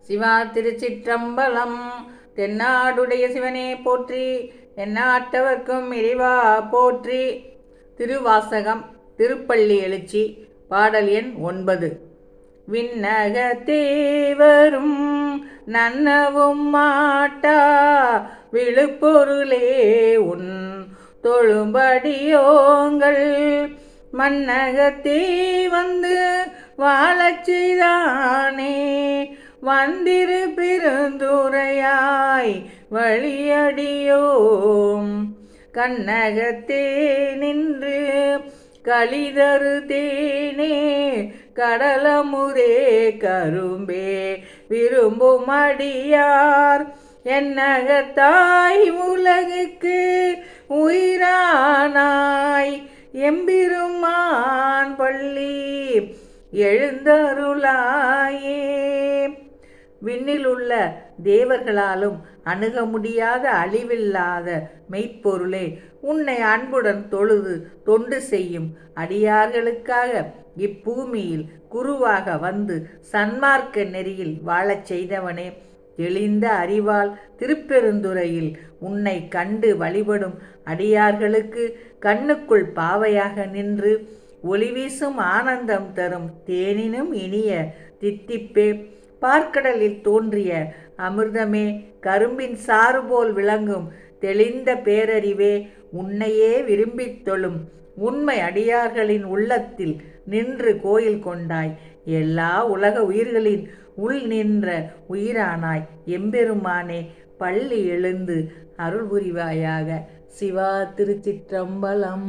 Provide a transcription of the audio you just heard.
சிவா திருச்சிற்றம்பலம். தென்னாடுடைய சிவனே போற்றி எந்நாட்டவர்க்கும் இறைவா போற்றி. திருவாசகம் திருப்பள்ளி எழுச்சி பாடல் எண் ஒன்பது. விண்ணக தேவரும் நன்னவும் மாட்டா விழுப்பொருளே உன் தொழும்படியோங்கள். மன்னகத்தே வந்து வாழச் செய்தானே வந்திரு பெருந்துரையாய் வழியடியோம். கண்ணகத்தே நின்று களிதரு தேனே கடலமுதே கரும்பே விரும்பும் அடியார் என்னகத்தாய் உலகுக்கு உயிரானாய். எம்பிருமான் பள்ளி எழுந்தருளாயே. விண்ணிலுள்ள தேவர்களாலும் அணுக முடியாத அழிவில்லாத மெய்ப்பொருளே உன்னை அன்புடன் தொழுது தொண்டு செய்யும் அடியார்களுக்காக இப்பூமியில் குருவாக வந்து சன்மார்க்க நெறியில் வாழச் செய்தவனே. தெளிந்த அறிவால் திருப்பெருந்துறையில் உன்னை கண்டு வழிபடும் அடியார்களுக்கு கண்ணுக்குள் பாவையாக நின்று ஒளிவீசும் ஆனந்தம் தரும் தேனினும் இனிய தித்திப்பே. பார்க்கடலில் தோன்றிய அமிர்தமே கரும்பின் சாறு போல் விளங்கும் தெளிந்த பேரறிவே உன்னையே விரும்பித் தொழும் உண்மை அடியார்களின் உள்ளத்தில் நின்று கோயில் கொண்டாய். எல்லா உலக உயிர்களின் உள் நின்ற உயிரானாய். எம்பெருமானே பள்ளி எழுந்து அருள் புரிவாயாக சிவா திருச்சிற்றம்பலம்.